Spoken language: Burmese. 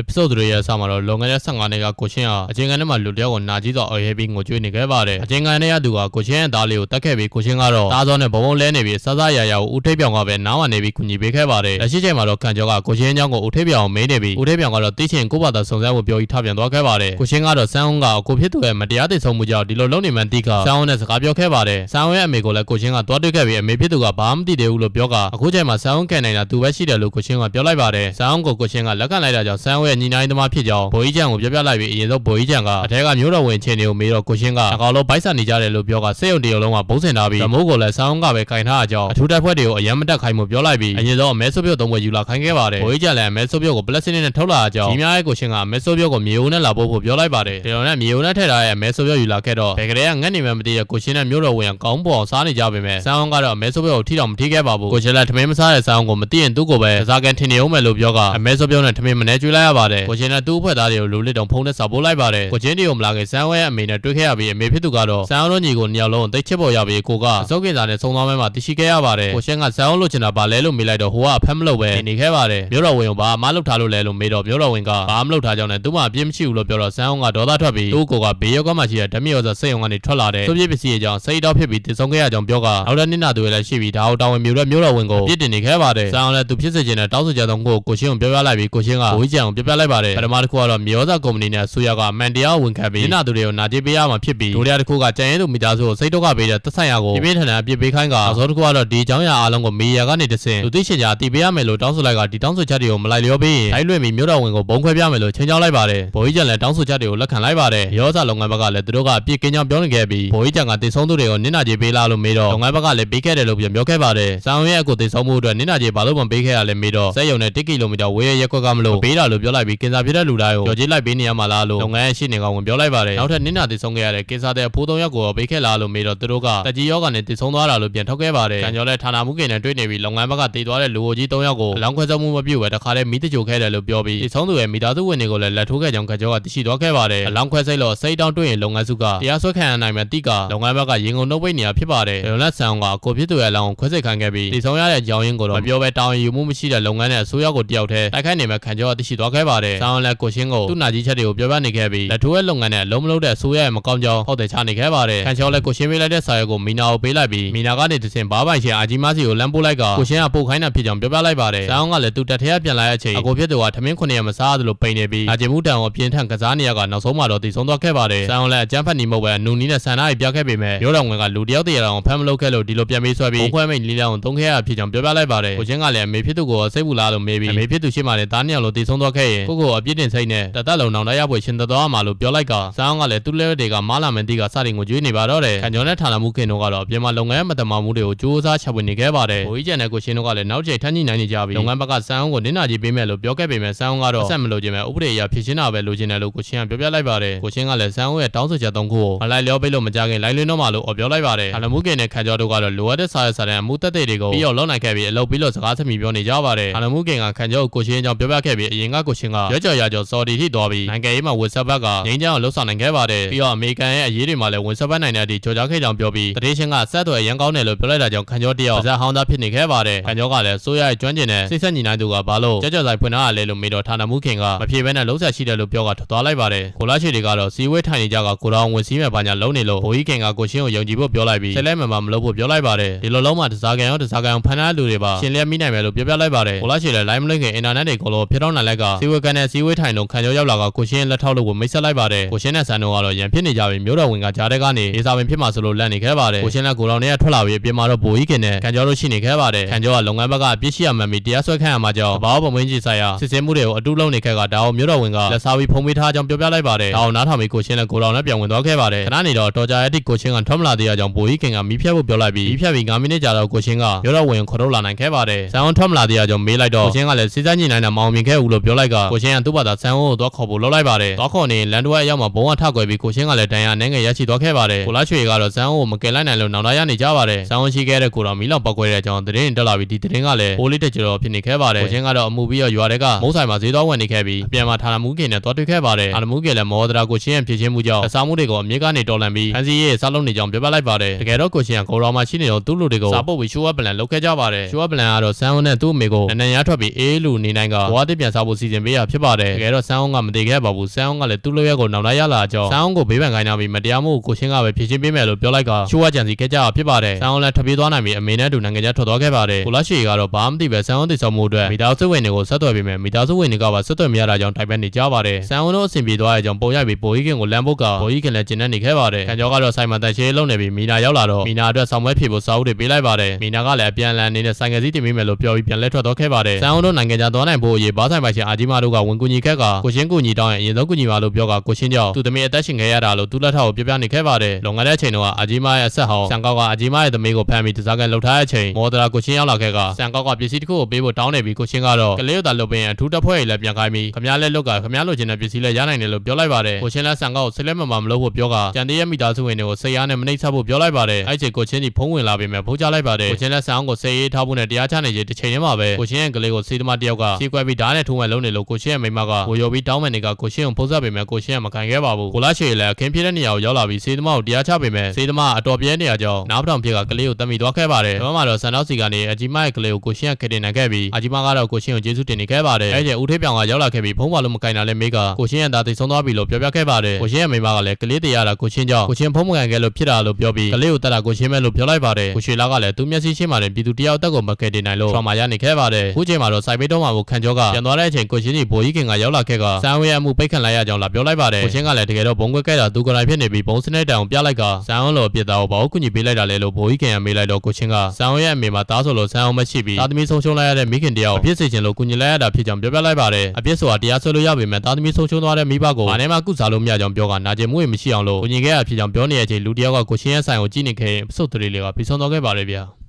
episode 3ရဲ့အစမှာတော့လွန်ခဲ့တဲ့15နှစ်ကကိုချင်းဟာအချင်းကန်ထဲမှာလူတစ်ယောက်ကိုနာကြီးစွာအော်ရဲပြီးငိုကြွေးနေခဲ့ပါတယ်အချင်းကန်ထဲကသူကကိုချင်းရဲ့သားလေးကိုတတ်ခဲ့ပြီးကိုချင်းကတော့သားစောနဲ့ဘုံဘုံလဲနေပြီးစစရရကိုဦးထိပ်ပြောင်ကပဲနားမနေပြီးကူညီပေးခဲ့ပါတယ်လက်ရှိချိန်မှာတော့ကန်ကျော်ကကိုချင်းအကြောင်းကိုဦးထိပ်ပြောင်ကိုမေးနေပြီးဦးထိပ်ပြောင်ကတော့သိချင်ကိုယ့်ဘာသာစုံစမ်းဖို့ပြောပြီးထပြန်သွားခဲ့ပါတယ်ကိုချင်းကတော့ဆန်းအောင်ကကိုဖြစ်သူရဲ့မတရားသိဆုံးမှုကြောင့်ဒီလိုလုပ်နေမှန်းသိကဆန်းအောင်နဲ့စကားပြောခဲ့ပါတယ်ဆန်းအောင်ရဲ့အမေကိုလည်းကိုချင်းကတွားတွေ့ခဲ့ပြီးအမေဖြစ်သူကဘာမှမသိသေးဘူးလို့ပြောကအခုချိန်မှာဆန်းအောင်ကန်နိုင်တာသူပဲရှိတယ်လို့ကိုချင်းကပြောလိုက်ပါတယ်ဆန်းအောင်ကိုကိုချင်းကလက်ခံလိုက်တာကြောင့်ဆန်းအောင်ရဲ့ညီနိုင်သမားဖြစ်ကြောင်းဘိုးကြီးချန်ကိုပြောပြလိုက်ပြီးအရင်ဆုံးဘိုးကြီးချန်ကအထက်ကမျိုးတော်ဝင်ချင်းတွေကိုမေးတော့ကိုချင်းကအကောင်လုံးဗိုက်ဆန်နေကြတယ်လို့ပြောကစိတ်ယုံတရုံလုံးကဘုံစင်ထားပြီးဓမိုးကိုလည်းဆောင်းကပဲခိုင်ထားအကြောင်းအထူးတပ်ဖွဲ့တွေကိုအယမ်းမတက်ခိုင်းမှုပြောလိုက်ပြီးအရင်ဆုံးအမဲဆိုးပြုတ်သုံးပွဲယူလာခိုင်းခဲ့ပါတယ်ဘိုးကြီးချန်လည်းအမဲဆိုးပြုတ်ကိုပလက်စတစ်နဲ့ထုတ်လာအကြောင်းကြီးများရဲ့ကိုချင်းကအမဲဆိုးပြုတ်ကိုမြေဦးနဲ့လာဖို့ဖို့ပြောလိုက်ပါတယ်ဒီလိုနဲ့မြေဦးနဲ့ထည့်ထားတဲ့အမဲဆိုးပြုတ်ယူလာခဲ့တော့ဘယ်ကလေးကငတ်နေမှမသိတဲ့ကိုချင်းနဲ့မျိုးတော်ဝင်ကောင်းပေါ်အောင်စားနေကြပေမဲ့ဆောင်းကတော့အမဲဆိုးပြုတ်ကိုထိတော့မထိခဲ့ပါဘူးကိုချင်းလည်းထမင်းမစားတဲ့ဆောင်းကိုမသိရင်သူ့ကိုပဲစားကန်ထင်နေအောင်မယ်လို့ပြောကအမဲဆိုးပြုတ်နဲ့ထမင်းမနေကျွေးလိုက်ရပါတယ်ကိုချင်းနဲ့သူ့အဖွဲ့သားတွေကိုလူလစ်တုံဖုံးနဲ့စာပိုးလိုက်ပါတယ်ကိုချင်းတီကိုမလာခင်ဆန်းဝဲရဲ့အမေနဲ့တွေ့ခဲ့ရပြီးအမေဖြစ်သူကတော့ဆန်းအောင်တို့ညီကိုနှစ်ယောက်လုံးတိတ်ချစ်ပေါ်ရပြီးကိုကအစုပ်ကင်စာနဲ့ဆုံသွားမဲမှာတရှိခဲ့ရပါတယ်ကိုချင်းကဆန်းအောင်လို့ချင်တာပါလဲလို့မေးလိုက်တော့ဟိုကအဖက်မလို့ပဲနေခဲ့ပါတယ်မျိုးတော်ဝင်ကဘာမလုပ်ထားလို့လဲလို့မေးတော့မျိုးတော်ဝင်ကဘာမလုပ်ထားကြောင်းနဲ့သူ့မှာအပြစ်မရှိဘူးလို့ပြောတော့ဆန်းအောင်ကဒေါသထွက်ပြီးသူ့ကိုကဘေးရောက်ကမှရှိတဲ့ဓမြရောစစိတ်ုံကနေထွက်လာတဲ့သူ့ပြစ်ပစ္စည်းအကြောင်းစိတ်တောက်ဖြစ်ပြီးတည်ဆုံးခဲ့ရကြောင်းပြောကနောက်တဲ့နှစ်နာသူရဲ့လည်းရှိပြီးဒါကိုတောင်းဝင်မျိုးတဲ့မျိုးတော်ဝင်ကိုပြစ်တင်နေခဲ့ပါတယ်ဆန်းအောင်လည်းသူဖြစ်စေချင်တဲ့တောင်းဆိုကြသောကိုကိုချင်းကိုပြောပြလိုက်ပြီးကိုချင်းကဘိုးကြီးချန်ကိုပြောပြလိုက်ပါတယ်ပထမတစ်ခုကတော့မျိုးစားကုမ္ပဏီနဲ့ဆူရကအမှန်တရားဝန်ခံပြီးညနာသူတွေကိုနာကျပေးရမှာဖြစ်ပြီးဒုတိယတစ်ခုကကြံရဲသူမိသားစုကိုစိတ်ဒုက္ခပေးတဲ့သက်ဆိုင်ရာကိုပြင်းပြထန်ထန်အပြစ်ပေးခိုင်းကနောက်ဆုံးတစ်ခုကတော့ဒီအကြောင်းအရာအားလုံးကိုမီဒီယာကနေတဆင့်လူသိရှင်ကြားတည်ပေးရမယ်လို့တောင်းဆိုလိုက်ကဒီတောင်းဆိုချက်တွေကိုမလိုက်လျောပေးရင်တိုင်းလွင့်ပြီးမြို့တော်ဝင်ကိုဘုံခွဲပြမယ်လို့ချိန်ချောင်းလိုက်ပါတယ်ဘိုးကြီးကျန်လည်းတောင်းဆိုချက်တွေကိုလက်ခံလိုက်ပါတယ်ရောစာလုပ်ငန်းဘက်ကလည်းသူတို့ကအပြစ်ကင်းကြောင်းပြောနေခဲ့ပြီးဘိုးကြီးကျန်ကတည်ဆုံးသူတွေကိုနင့်နာကြေးပေးလာလို့မေးတော့လုပ်ငန်းဘက်ကလည်းပေးခဲ့တယ်လို့ပြောခဲ့ပါတယ်။ဆောင်းရဲအကိုတည်ဆုံးမှုအတွက်နင့်နာကြေးဘာလို့မပေးခဲ့ရလဲမေးတော့စက်ရုံနဲ့1ကီလိုမီတာဝေးရရက်ကွက်ကမလို့ပေးတာလို့ပြောလိုက်ပြီးကင်ဆာဖြစ်တဲ့လူတိုင်းကိုကြော်ကြေးလိုက်ပေးနေရမှာလားလို့လုပ်ငန်းရဲ့ရှိနေကောင်ဝင်ပြောလိုက်ပါတယ်။နောက်ထပ်နင့်နာတည်ဆုံးခဲ့ရတဲ့ကင်ဆာတဲ့အဖိုးသုံးယောက်ကိုပေးခဲ့လားလို့မေးတော့သူတို့ကတက်ကြီးယောဂနဲ့တည်ဆုံးသွားတာလို့ပြန်ထုတ်ခဲ့ပါတယ်။ကံကျော်လည်းဌာနမှုကင်နဲ့တွေ့နေပြီးလုပ်ငန်းဘက်ကတည်သွားတဲ့လူအိုကြီး၃ယောက်ကိုအလောင်းခွဲဆုံးမှုမပြုတ်ပဲတခါတည်းမိတကြိုခဲ့တယ်လို့ပြောပြီးတည်ဆုံးသူရဲ့မိသားစုဝင်တွေကိုလည်းလက်ထိုးခဲ့ကြောင်းကံကျော်ကသိရှိသွားခဲ့ပါတယ်။အလောင်းခွဲစိတ်လို့စိတ်တောင်းတွေ့ရင်လုပ်ငန်းစုကတရားစွဲခံရနိုင်မဲ့တိကလုပ်ငန်းဘက်ကရင်ကုန်နှုတ်ပိတ်နေရဖြစ်ပါတယ်။ဒေါ်လက်ဆန်ကကိုဖြစ်သူရဲ့အလောင်းကိုခွဲစိတ်ခံခဲ့ပြီးတည်ဆုံးရတဲ့အကြောင်းရင်းကိုတော့မပြောဘဲတောင်းယူမှုမရှိတဲ့လုပ်ငန်းနဲ့အစိုးရကိုတယောက်တည်းတိုက်ခိုက်နေမဲ့ခံကျော်ကသိရှိသွားခဲ့ပါတယ်။ဆောင်းလည်းကိုရှင်းကိုသူ့နာကြီးချက်တွေကိုပြောပြနေခဲ့ပြီးလက်ထိုးရဲ့လုပ်ငန်းနဲ့အလုံးမလုံးတဲ့အစိုးရရဲ့မကောင်းကြောင်းဟောက်တယ်ချနေခဲ့ပါတယ်။ခံကျော်လည်းကိုရှင်းပေးလိုက်တဲ့စာရွက်ကိုမီနာကိုပေးလိုက်ပြီးမီနာကနေတဆင့်ဘားပိုင်ရှင်အာဂျီမားစီကိုလမ်းပို့လိုက်ကကိုရှင်းကပို့ခိုင်းတာဖြစ်ကြောင်းပြောပြလိုက်ပါတယ်။ဆောင်းကလည်းသူတက်ထဲကပြန်လာတဲ့အချိန်အကိုဖြစ်သူကထမင်းခုနှစ်ရက်မစားသလိုပိန်နေပြီးအာဂျီမူတန်ကိုပြင်းထန်ကစားနေရကနောက်ဆုံးမှတော့တည်ဆုံးသွားခဲ့ပါတယ်။ဆောင်းလည်းအကြမ်းဖက်နေမှုပဲနူနီးနဲ့ဆန္ဒကြီးပြခဲ့ပေမဲ့ရိုးတော်ဝင်ကလူတယောက်တည်းရအောင်ဖမ်းမလုပ်ခဲ့လို့ဒီလိုပြန်ပေးဆွဲပြီးဘုံခွဲမိတ်လီလောင်သုံးခဲ့ရဖြစ်ကြောင်းပြောပြလိုက်ပါတယ်။ကိုချင်းကလည်းအမေဖြစ်သူကိုစိတ်ပူလားလို့မေးပြီးအမေဖြစ်သူရှိမှလည်းတားနှစ်ယောက်လိုတည်ဆုံးသွားခဲ့ရင်ကိုကိုအပြစ်တင်စိတ်နဲ့တသက်လုံးနောင်တရပွဲရှင်သက်သွားမှာလို့ပြောလိုက်ကဆောင်းကလည်းသူ့ level တွေကမားလာမန်တီကစတင်ကိုကျွေးနေပါတော့တယ်။ခံကျော်နဲ့ထာလာမှုခင်တို့ကတော့အပြင်မှာလုပ်ငန်းမတမာမှုတွေကိုကြိုးစားချက်ဝင်နေခဲ့ပါတယ်။ဘိုးကြီးကျန်တဲ့ကိုရှင်တို့ကလည်းနောက်ကျထမ်းညှိနှိုင်းနေကြပြီးလုပ်ငန်းဘက်ကစမ်းအောင်ကိုနင်းနာကြီးပေးမယ်လို့ပြောခဲ့ပေမဲ့စမ်းအောင်ကတော့အဆက်မလို့ခြင်းပဲဥပဒေအရဖြစ်ရှင်းတာပဲလိုချင်တယ်လို့ကိုရှင်ကပြောပြလိုက်ပါတယ်။ကိုရှင်ကလည်းစမ်းအောင်ရဲ့တောင်းဆိုချက်သုံးခုကိုမလိုက်လျောပေးလို့မကြခင်လိုင်းလွင်းတော့မှလို့ပြောလိုက်ပါတယ်။ထာလာမှုခင်နဲ့ခံကျော်တို့ကတော့လိုအပ်တဲ့စာရစာတမ်းအမှုတက်တဲ့တွေကိုပြီးတော့လောက်နိုင်ခဲ့ပြီးအလုပ်ပြီးလို့စကားသမီပြောနေကြပါတယ်။ထာလာမှုခင်ကခံကျော်ကိုရှင်အကြောင်းပြောပြခဲ့ပြီးအရင်ကကိုရှင်ကရွက်ကြော်ရကြော်စော်ဒီထိတော်ပြီးနိုင်ငံရေးမှာဝစ်ဆက်ဘက်ကငင်းချောင်းလှုပ်ဆောင်နိုင်ခဲ့ပါတယ်။ပြီးတော့အမေရိကန်ရဲ့အရေးတွေမှာလည်းဝင်ဆက်ဘက်နိုင်တဲ့အထိကြော်ကြားခဲ့ကြောင်းပြောပြီးတတိရှင်ကဆက်သွယ်ရန်ကောင်းတယ်လို့ပြောလိုက်တာကြောင့်ခံကျော်တယောက်ဇက်ဟောင်းသားဖြစ်နေခဲ့ပါတယ်။ခံကျော်ကလည်းစိုးရရဲ့ကျွမ်းကျင်တဲ့စိတ်ဆက်ညီနိုင်သူကဘာလို့ကြကြဆိုင်ဖွင့်ထားရလဲလို့မေးတော့ဌာနမှုခင်ကမဖြေဘဲနဲ့လုံးဆက်ရှိတယ်လို့ပြောကထွက်သွားလိုက်ပါတယ်။ကိုလာရှိတွေကတော့စီဝဲထိုင်နေကြကကိုတော်ဝင်စီးမဲ့ဘာညာလုံးနေလို့ဘိုးကြီးခင်ကကိုရှင်းကိုယုံကြည်ဖို့ပြောလိုက်ပြီးဆက်လက်မှန်မှမလုပ်ဖို့ပြောလိုက်ပါတယ်။ဒီလိုလုံးမှတစားကန်ရောတစားကန်အောင်ဖန်ထားလူတွေပါရှင်လျက်မိနိုင်မယ်လို့ပြောပြလိုက်ပါတယ်။ကိုလာရှိလည်း line မလိမ့်ခင်အင်တာနက်တွေကိုလို့ဖြစ်တော့နိုင်လက်ကစီဝဲကန်နဲ့စီဝဲထိုင်လုံးခံကျော်ရောက်လာကကိုရှင်းလက်ထောက်လို့ကိုမိတ်ဆက်လိုက်ပါတယ်။ကိုရှင်းနဲ့ဆန်တို့ကတော့ရန်ဖြစ်နေကြပြီးမျိုးတော်ဝင်ကကြားတဲ့ကနေဒေစာဝင်ဖြစ်မှာဆိုလို့လန့်နေခဲ့ပါတယ်။ကိုရှင်းနဲ့ကိုတော်နဲ့ထွက်လာပြီးပြင်မှာတော့ဘိုးကြီးခင်နဲ့ခံကျော်တို့ရှိနေခဲ့ပါတယ်။ခံကျော်ကလုပ်ငန်းဘက်ကအပြစ်ရှိရမှန်ပြီးတရားစွဲခံရမှာကြောင့်ဘာဝပုံမင်းကြီးဆိုင်ရာစစ်စင်မှုတွေကိုအတူလုံးနေခဲ့ကဒါအောင်မျိုးတော်ဝင်ကလက်စားပြီးဖုံးပေးထားကြောင်းပြောပြလိုက်ပါတယ်။ဒါအောင်နားထောင်ပြီးကိုရှင်းနဲ့ကိုတော်နဲ့ပြန်ဝင်သွားခဲ့ပါတယ်။ခဏနေတော့တော်ကြာရဲ့တိကိုရှင်းကထွက်မလာသေးတဲ့ကြောင့်ဘိုးကြီးခင်ကမီးဖြတ်ဖို့ပြောလိုက်ပြီးမီးဖြတ်ပြီး9မိနစ်ကြာတော့ကိုရှင်းကမျိုးတော်ဝင်ခေါ်ထုတ်လာနိုင်ခဲ့ပါတယ်။ဆန်အောင်ထွက်မလာသေးတဲ့ကြောင့်မေးလိုက်တော့ကိုရှင်းကလည်းစစ်စမ်းညင်နိုင်တာမအောင်မြင်ခဲ့ဘူးလို့ပြောလိုက်ကကိုရှင်းကသူ့ဘာသာဆန်အောင်ကိုသွားခေါ်ဖို့လုပ်လိုက်ပါတယ်။သွားခေါ်နေလန်ဒဝဲအရောက်မှာဘုံကထကွယ်ပြီးကိုရှင်းကလည်းတန်ရအနေငယ်ရရှိသွားခဲ့ပါတယ်။ကိုလာချွေကတော့ဆန်အောင်ကိုမကယ်လိုက်နိုင်လို့နောင်တရနေကြပါတယ်။ဆန်အောင်ရှိခဲ့တဲ့ကိုတော်မီလောင်ပောက်ကွဲတဲ့အကြောင်းသတင်းတက်လာပြီးဒီသတင်းကလည်းပိုးလေးတက်ကြတော့ဖြစ်နေခဲ့ပါတယ်။ကိုရှင်းကတော့အမှုပြီးတော့ရွာတွေကမုံဆိုင်မှာဈေးသွားဝင်နေခဲ့ပြီးအပြန်မှာထာလမှုကင်နဲ့သွားတွေ့ခဲ့ပါတယ်။ထာလမှုကင်လည်းမောဒရာကိုရှင်းရဲ့ဖြစ်ချင်းမှုကြောင့်အစာမှုတွေကိုအမြင့်ကနေတော်လန်ပြီးဖန်စီရဲ့စားလုံးနေကြောင်းပြောပြလိုက်ပါတယ်။တကယ်တော့ကိုရှင်းကကိုတော်မှာရှိနေတော့သူ့လူတွေကိုစာပုတ်ပြီးရှိုးဝပလန်လုပ်ခဲ့ကြပါတယ်။ရှိုးဝပလန်ကတော့ဆန်အောင်နဲ့သူ့အမေကိုနန်းနန်းရထွက်ပြီးအေးလူနေနိုင်ကဘွားတစ်ပြန်စားဖို့စီစဉ်ပေးရဖြစ်ပါတယ်တကယ်တော့ဆန်းအောင်ကမတည်ခဲ့ပါဘူးဆန်းအောင်ကလည်းသူ့လိုရက်ကိုနောက်လိုက်ရလာကြောင်းဆန်းအောင်ကိုဘေးပန်ခိုင်းထားပြီးမတရားမှုကိုကိုချင်းကပဲဖြေရှင်းပေးမယ်လို့ပြောလိုက်ကချိုးဝကြံစီခဲ့ကြတာဖြစ်ပါတယ်ဆန်းအောင်လည်းထပ်ပြေးသွားနိုင်ပြီးအမေနဲ့အတူနိုင်ငံခြားထွက်သွားခဲ့ပါတယ်ကိုလာရှိကတော့ဘာမှမသိပဲဆန်းအောင်တည်ဆောက်မှုအတွက်မိသားစုဝင်တွေကိုဆက်သွယ်ပေးမယ်မိသားစုဝင်တွေကပါဆက်သွယ်မရတာကြောင့်တိုင်ပန်နေကြပါတယ်ဆန်းအောင်တို့အဆင်ပြေသွားတဲ့ကြောင့်ပုံရိုက်ပြီးပိုကြီးခင်ကိုလမ်းပုတ်ကပိုကြီးခင်လည်းကျင်နေနေခဲ့ပါတယ်ခံကြောကတော့ဆိုင်မှာတန်ရှင်းလုံးနေပြီးမီနာရောက်လာတော့မီနာအတွက်ဆောင်ပွဲဖြေဖို့စာအုပ်တွေပေးလိုက်ပါတယ်မီနာကလည်းအပြန်အလှန်နေတဲ့ဆိုင်ကစီးတင်ပေးမယ်လို့ပြောပြီးပြန်လဲထွက်သွားခဲ့ပါတယ်ဆန်းအောင်တို့နိုင်ငံခြားသွားနိုင်ဖို့အရေးဘားဆိုင်ပိုင်ရှင်အာကြီးမာတို့ကဝင်ကူညီခက်ကကိုရှင်းကူညီတောင်းရင်အရင်ဆုံးကူညီပါလို့ပြောကကိုရှင်းကြောင့်သူသမီးအသက်ရှင်ခဲ့ရတာလို့သူလက်ထောက်ကိုပြပြနေခဲ့ပါတယ်လွန်ခဲ့တဲ့အချိန်တုန်းကအာကြီးမာရဲ့အဆက်ဟောင်းဆန်ကောက်ကအကြီးမာရဲ့သမီးကိုဖမ်းပြီးတစားကန်လှုပ်ထားတဲ့အချိန်မော်ဒရာကိုရှင်းရောက်လာခဲ့ကဆန်ကောက်ကပစ္စည်းတစ်ခုကိုပေးဖို့တောင်းနေပြီးကိုရှင်းကတော့ကလေးတို့သာလုပ်ပင်အထူးတပ်ဖွဲ့ကြီးလည်းပြန်ခိုင်းပြီးခမားလက်လုတ်ကခမားလိုချင်တဲ့ပစ္စည်းလည်းရနိုင်တယ်လို့ပြောလိုက်ပါတယ်ကိုရှင်းလည်းဆန်ကောက်ကိုဆက်လက်မမမလုပ်ဖို့ပြောကကြံသေးရဲ့မိသားစုဝင်တွေကိုစိတ်အားနဲ့မနှိမ့်ချဖို့ပြောလိုက်ပါတယ်အဲ့ချိန်ကိုချင်းကြီးဖုံးဝင်လာပြီးမြဖိုးချလိုက်ပါတယ်ကိုချင်းလည်းဆန်အောင်ကိုစိတ်ရေးထားဖို့နဲ့တရားချနေခြင်းတစ်ချိန်တည်းမှာပဲကိုချင်းရဲ့ကလေးကိုစေးသမားတယောက်ကခြေကွဲပြီးဓာတ်နဲ့ထိုးမဲ့လုံးနေလို့ကိုချင်းရဲ့မိမကဝရိုပြီးတောင်းမဲ့နေကကိုချင်းကိုဖုံးဆက်ပေမဲ့ကိုချင်းကမခံခဲ့ပါဘူးကိုလာချေလည်းအခင်းဖြစ်တဲ့နေရာကိုရောက်လာပြီးစေးသမားကိုတရားချပေမဲ့စေးသမားအတော်ပြဲနေရကြောင်းနားပထောင်ဖြစ်ကကလေးကိုတတ်မိသွားခဲ့ပါတယ်ဒါမှမတော့ဆန်တော့စီကနေအကြီးမရဲ့ကလေးကိုကိုချင်းကခေတင်နိုင်ခဲ့ပြီးအကြီးမကတော့ကိုချင်းကိုကျေးဇူးတင်နေခဲ့ပါတယ်အဲ့ကျဦးထေးပြောင်ကရောက်လာခဲ့ပြီးဖုံးပါလို့မကင်တာလဲမေးကကိုချင်းရဲ့သားသိဆုံးသွားပြီလို့ပြောပြခဲ့ပါတယ်ကိုချင်းရဲ့မိမကလည်းကလေးတရားတာကိုချင်းကြောင့်ကိုချင်းဖုံးမကန်ခဲ့လို့ဖြစ်တာလို့ပြောပြီးကလေးကိုတတ်တာကိုချင်းမဲ့လို့ပြောလိုက်ပါတယ်ကိုရွှေလာကလည်းသူမျက်စိရှင်းမှလည်းပြည်သူတယောက်တက်ကိုမကယ်တင်နိုင်လို့ထရမာရနေခဲ့ပါတယ်ခုချိန်မှာတော့စိုက်ပေးတော့မှာကိုခံကြောကပြန်သွားတဲ့အချိန်ကိုချင်းကြီးဘိုးကြီးခင်ကရောက်လာခဲ့ကစံဝဲအမှုပိတ်ခံလိုက်ရကြောင်းလာပြောလိုက်ပါတယ်ကိုချင်းကလည်းတကယ်တော့ဘုံကွက်ခဲ့တာသူကိုယ်တိုင်ဖြစ်နေပြီးဘုံစနစ်တောင်ပြလိုက်ကစံအောင်လို့ပြစ်သားကိုဘာလို့ကူညီပေးလိုက်တာလဲလို့ဘိုးကြီးခင်ကမေးလိုက်တော့ကိုချင်းကစံဝဲရဲ့အမေမှာတားဆိုလို့စံအောင်မရှိပြီးသားသမီးဆုံးရှုံးလိုက်ရတဲ့မိခင်တယောက်အပြစ်စေချင်လို့ကူညီလိုက်ရတာဖြစ်ကြောင်းပြောပြလိုက်ပါတယ်အပြစ်ဆိုတာတရားဆွဲလို့ရပေမဲ့သားသမီးဆုံးရှုံးသွားတဲ့မိဘကိုဘာနဲ့မှကုစားလို့မရကြောင်းပြောကနာကျင်မှုတွေမရှိအောင်လို့ကူညီခဲ့ရဖြစ်ကြောင်းပြောနေတဲ့အချိန်လူတယောက်ကကိုချင်းရဲ့ဆိုင်ကိုကြည့်နေခဲ့ရင်ပစုတ်တရီလေးကပြီးဆုံးသွားခဲ့ပါတယ်ဗျာ